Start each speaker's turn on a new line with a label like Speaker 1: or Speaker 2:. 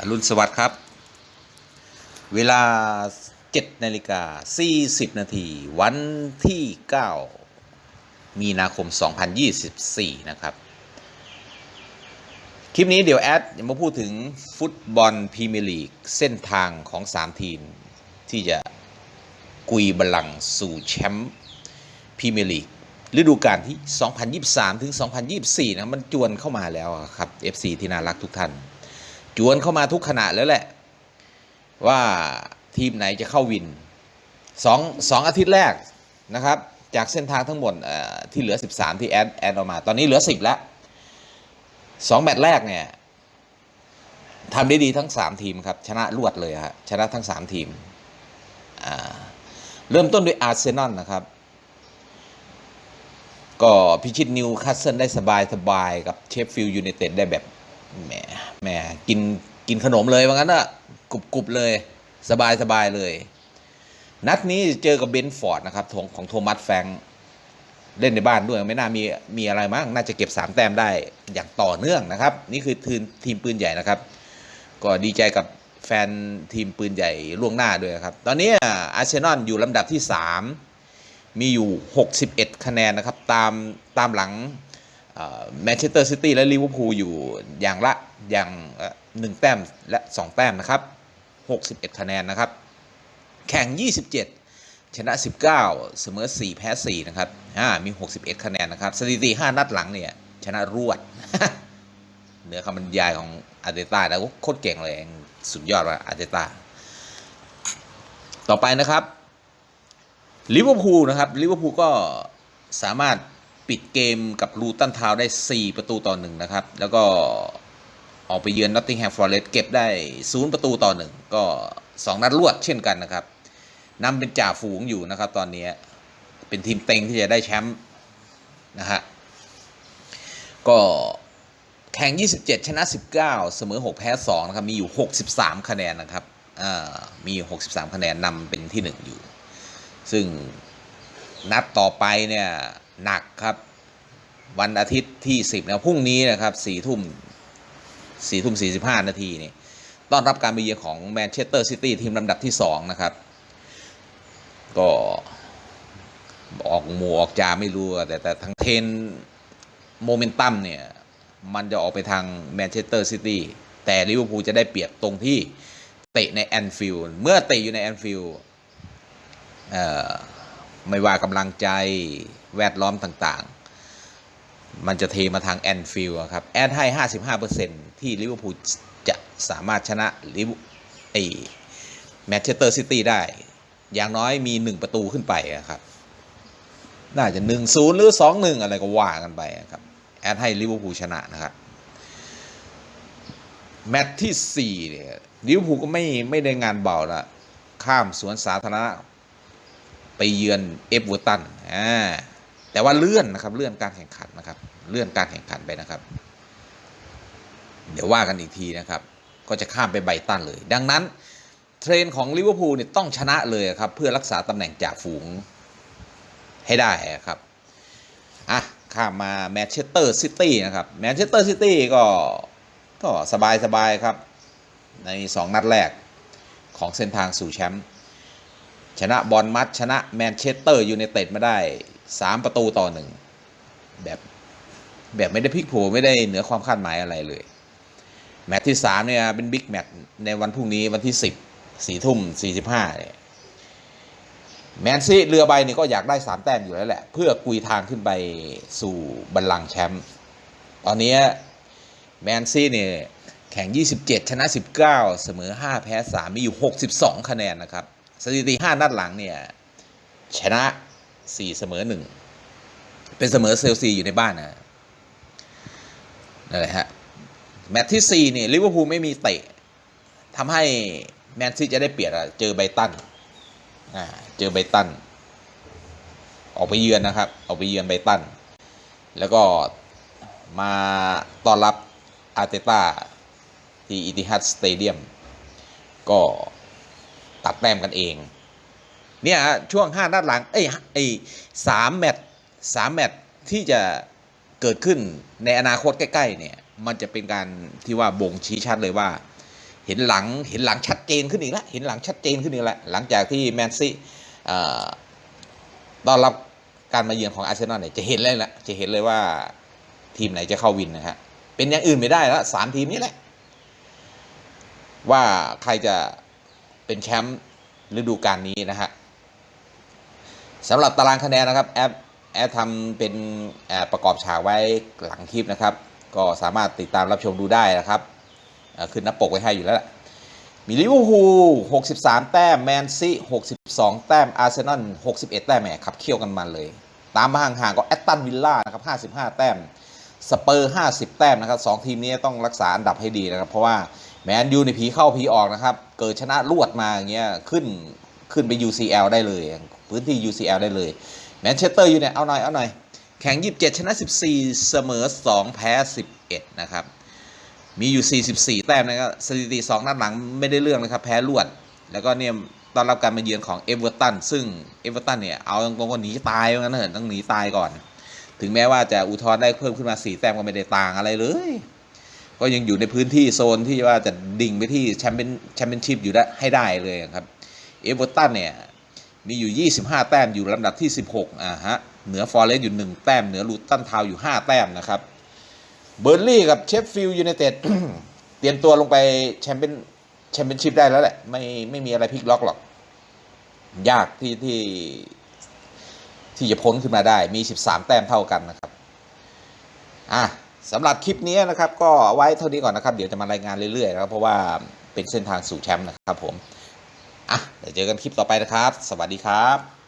Speaker 1: อรุณสวัสดิ์ครับ เวลา 7นาฬิกา 40 นาที วันที่ 9 มีนาคม 2024 นะครับ คลิปนี้เดี๋ยวแอดมาพูดถึงฟุตบอลพรีเมียร์ลีก เส้นทางของ 3 ทีม ที่จะกุยบัลลังสู่แชมป์พรีเมียร์ลีกฤดูกาลที่ 2023 ถึง 2024 นะ มันจวนเข้ามาแล้วครับ FC ที่น่ารักทุกท่าน จวนเข้ามาทุกขณะแล้วแหละ ว่าทีมไหนจะเข้าวินสองสองอาทิตย์แรกนะครับ จากเส้นทางทั้งหมดที่เหลือ 13 ที่แอดแอดออกมา ตอนนี้เหลือ 10 แล้วสองแมตช์แรกเนี่ยทำได้ดีทั้ง 3 ทีมครับ ชนะรวดเลยฮะชนะทั้ง 3 ทีม เริ่มต้นด้วยอาร์เซนอลนะครับ ก็พิชิตนิวคาสเซิลได้สบายสบายกับเชฟฟิลด์ยูไนเต็ดได้แบบ แหมแหมกินกินขนมเลยว่างั้นอะกรุบกรุบเลย สบายสบายเลย นัดนี้เจอกับเบนฟอร์ดนะครับของของโทมัสแฟงเล่นในบ้านด้วยไม่น่ามีมีอะไรมั้งน่าจะเก็บ 3 แต้มได้อย่างต่อเนื่องนะครับ นี่คือทีมทีมปืนใหญ่นะครับ ก็ดีใจกับแฟนทีมปืนใหญ่ล่วงหน้าด้วยครับ ตอนนี้อาร์เซนอลอยู่ลำดับที่ 3 มีอยู่ 61 คะแนนนะครับ ตามตามหลัง แมนเชสเตอร์ซิตี้และลิเวอร์พูลอยู่อย่างละอย่างหนึ่งแต้มและ 2 แต้มนะครับ 61 คะแนนนะครับ แข่ง 27 ชนะ 19 เสมอ 4 แพ้ 4 นะครับอ่ามี 61 คะแนนนะครับ สถิติ 5 นัดหลังเนี่ย ชนะรวด เหนือคำบรรยายของอาร์เตต้าแล้วโคตรเก่งเลยสุดยอดว่ะอาร์เตต้า ต่อไปนะครับลิเวอร์พูลนะครับลิเวอร์พูลก็สามารถ ปิดเกมกับลูตันทาวได้ 4 ประตูต่อหนึ่งนะครับ แล้วก็ออกไปเยือนนอตติงแฮมฟอร์เรสเก็บได้ 0 ประตูต่อหนึ่งก็ 2 นัดรวดเช่นกันนะครับนำเป็นจ่าฝูงอยู่นะครับ ตอนนี้เป็นทีมเต็งที่จะได้แชมป์นะฮะก็แข่ง 27 ชนะ 19 เสมอ 6 แพ้ 2 นะครับ มีอยู่ 63 คะแนนนะครับอ่ามีอยู่63 คะแนนนำเป็นที่ 1 อยู่ ซึ่งนัดต่อไปเนี่ย หนักครับ วันอาทิตย์ที่ 10นะพรุ่งนี้นะครับ4ทุ่ม4ทุ่ม45นาทีนี่ต้อนรับการไปเยือนของแมนเชสเตอร์ซิตี้ทีมลำดับที่ 2 นะครับ ก็ออกหมูออกจาไม่รู้ แต่แต่ทางเทนโมเมนตัมเนี่ย มันจะออกไปทางแมนเชสเตอร์ซิตี้แต่ลิเวอร์พูลจะได้เปรียบตรงที่เตะในแอนฟิลด์เมื่อเตะอยู่ในแอนฟิลด์ ไม่ว่ากำลังใจแวดล้อมต่างๆ มันจะเทมาทางแอนฟิลด์ครับ แอดให้ 55%ที่ลิเวอร์พูลจะสามารถชนะลิเวอร์ไอแมนเชสเตอร์ซิตี้ได้ อย่างน้อยมี 1 ประตูขึ้นไปครับ น่าจะ 1-0 หรือ 2-1 อะไรก็ว่ากันไปครับ แอดให้ลิเวอร์พูลชนะนะครับแมตช์ที่4เนี่ยลิเวอร์พูลก็ไม่ไม่ได้งานเบาละข้ามสวนสาธารณะ ไปเยือนเอฟเวอร์ตันอ่าแต่ว่าเลื่อนนะครับเลื่อนการแข่งขันนะครับ เลื่อนการแข่งขันไปนะครับ เดี๋ยวว่ากันอีกทีนะครับ ก็จะข้ามไปไบตันเลย ดังนั้น เทรนของลิเวอร์พูลเนี่ยต้องชนะเลยครับ เพื่อรักษาตำแหน่งจ่าฝูงให้ได้ครับอะข้ามมาแมนเชสเตอร์ซิตี้นะครับแมนเชสเตอร์ซิตี้ก็ก็สบายสบายครับ ใน 2 นัดแรกของเส้นทางสู่แชมป์ ชนะบอลมัดชนะแมนเชสเตอร์ยูไนเต็ดมาได้ 3 ประตูต่อหนึ่งแบบแบบไม่ได้พลิกโผไม่ได้เหนือความคาดหมายอะไรเลย แมตช์ที่ 3 เนี่ยเป็นบิ๊กแมตช์ในวันพรุ่งนี้วันที่ 10สี่ทุ่ม 45เนี่ยแมนซีเรือใบนี่ก็อยากได้ 3 แต้มอยู่แล้วแหละ เพื่อกุยทางขึ้นไปสู่บัลลังก์แชมป์ตอนนี้แมนซีเนี่ยแข่ง 27 ชนะ 19 เสมอ 5 แพ้ 3 มีอยู่ 62 คะแนนนะครับ สถิติ5นัดหลังเนี่ยชนะ4เสมอ1เป็นเสมอเซลซีอยู่ในบ้านนะนั่นแหละฮะแมตช์ที่4เนี่ยลิเวอร์พูลไม่มีเตะทำให้แมนซีจะได้เปรียบเจอไบตันอ่าเจอไบตัน ออกไปเยือนนะครับ ออกไปเยือนไบตัน แล้วก็มาต้อนรับอาร์เตต้าที่อิติฮัดสเตเดียม ก็ ตัดแต้มกันเอง เนี่ยช่วง 5 นัดหลัง เอ้ยไอ้สามแมตช์สามแมตช์ที่จะเกิดขึ้นในอนาคตใกล้ๆเนี่ยมันจะเป็นการที่ว่าบ่งชี้ชัดเลยว่า เห็นหลังเห็นหลังชัดเจนขึ้นอีกแล้วเห็นหลังชัดเจนขึ้นอีกแล้วหลังจากที่แมนซี่ต้อนรับการมาเยือนของอาร์เซนอลเนี่ยจะเห็นเลยละจะเห็นเลยว่าทีมไหนจะเข้าวินนะฮะเป็นอย่างอื่นไม่ได้แล้วสามทีมนี้แหละ ว่าใครจะ เป็นแชมป์ฤดูกาลนี้นะฮะสำหรับตารางคะแนนนะครับแอปแอปทำเป็นประกอบฉากไว้หลังคลิปนะครับ ก็สามารถติดตามรับชมดูได้นะครับ ขึ้นหน้าปกไว้ให้อยู่แล้วละมีลิเวอร์พูล63 แต้ม แมนซี62 แต้ม อาร์เซนอล61 แต้มแหมขับเคี่ยวกันมาเลย ตามมาห่างๆก็แอตตันวิลล่านะครับ 55 แต้ม สเปอร์ 50 แต้มนะครับสองทีมนี้ต้องรักษาอันดับให้ดีนะครับ เพราะว่า แมนยูในผีเข้าผีออกนะครับ เกิดชนะรวดมาอย่างเงี้ยขึ้นขึ้นไป UCL ได้เลย พื้นที่ UCL ได้เลยแมนเชสเตอร์อยู่เนี่ยเอาหน่อยเอาหน่อยแข่ง 27 ชนะ 14 เสมอ 2 แพ้ 11 นะครับ มีอยู่ 44 แต้มนะครับสถิติ 2 นัดหลังไม่ได้เรื่องนะครับ แพ้รวด แล้วก็เนี่ยตอนรับการมาเยือนของเอเวอร์ตันซึ่งเอเวอร์ตันเนี่ยเอาตรงๆก็หนีตายว่างั้นเถอะต้องหนีตายก่อน ถึงแม้ว่าจะอุทธรณ์ได้เพิ่มขึ้นมา 4 แต้มก็ไม่ได้ต่างอะไรเลย ก็ยังอยู่ในพื้นที่โซนที่ว่าจะดิ่งไปที่แชมเปี้ยนแชมเปี้ยนชิพอยู่ได้ให้ได้เลยครับเอเวอร์ตันเนี่ยมีอยู่ 25 แต้มอยู่ลำดับที่ 16อ่าฮะเหนือฟอร์เรสต์อยู่ 1 แต้ม เหนือลูตันทาวอยู่ 5 แต้มนะครับเบอร์ลี่กับเชฟฟิลด์ยูไนเต็ดเตรียมตัวลงไปแชมเปี้ยนแชมเปี้ยนชิพได้แล้วแหละ ไม่ไม่มีอะไรพลิกล็อกหรอก ยากที่ที่ที่จะพ้นขึ้นมาได้มี 13 แต้มเท่ากันนะครับ อะ สำหรับคลิปนี้นะครับก็ไว้เท่านี้ก่อนนะครับ เดี๋ยวจะมารายงานเรื่อยๆนะครับเพราะว่าเป็นเส้นทางสู่แชมป์นะครับผมอะเดี๋ยวเจอกันคลิปต่อไปนะครับ สวัสดีครับ